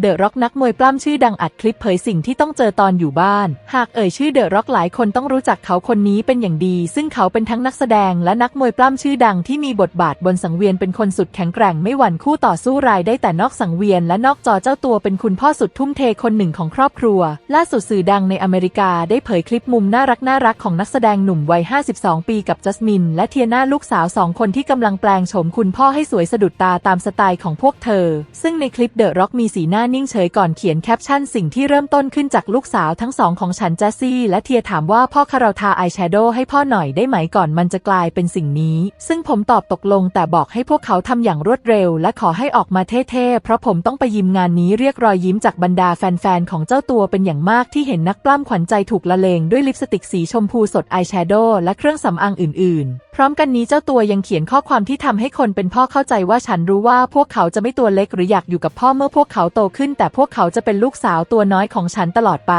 เดอะร็อกนักมวยปล้ำชื่อดังอัดคลิปเผยสิ่งที่ต้องเจอตอนอยู่บ้าน หากเอ่ยชื่อเดอะร็อกหลายคนต้องรู้จักเขาคนนี้เป็นอย่างดี ซึ่งเขาเป็นทั้งนักแสดงและนักมวยปล้ำชื่อดังที่มีบทบาทบนสังเวียนเป็นคนสุดแข็งแกร่งไม่หวั่นคู่ต่อสู้รายได้แต่นอกสังเวียนและนอกจอเจ้าตัวเป็นคุณพ่อสุดทุ่มเทคนหนึ่งของครอบครัว ล่าสุดสื่อดังในอเมริกาได้เผยคลิปมุมน่ารักน่ารักของนักแสดงหนุ่มวัย 52 ปีกับจัสมิน และเทียนาลูกสาวสองคนที่กำลังแปลงโฉมคุณพ่อให้สวยสะดุดตาตามสไตล์ของพวกเธอ ซึ่งในคลิปเดอะร็อกมีสีหน้านิ่งเฉยก่อนเขียนแคปชั่นสิ่งที่เริ่มต้นขึ้นจากลูกสาวทั้งสองของฉันแจสซี่ และเทียถามว่าพ่อคาเราทาอายแชโดว์ให้พ่อหน่อยได้ไหมก่อนมันจะกลายเป็นสิ่งนี้ ซึ่งผมตอบตกลงแต่บอกให้พวกเขาทำอย่างรวดเร็ว และขอให้ออกมาเท่ๆ เพราะผมต้องไปยิมงานนี้เรียกรอยยิ้มจากบรรดาแฟนๆ ของเจ้าตัวเป็นอย่างมากที่เห็นนักปล้ำขวัญใจถูกละเลงด้วยลิปสติกสีชมพูสดอายแชโดว์และเครื่องสำอางอื่นๆ พร้อมกันนี้เจ้าตัวยังเขียนข้อความที่ทำให้คนเป็นพ่อเข้าใจว่าฉันรู้ว่าพวกเขาจะไม่ตัวเล็กหรืออยากอยู่กับพ่อเมื่อพวกเขาโตขึ้น แต่พวกเขาจะเป็นลูกสาวตัวน้อยของฉันตลอดไป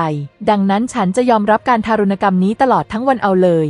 ดังนั้นฉันจะยอมรับการทารุณกรรมนี้ตลอดทั้งวันเอาเลย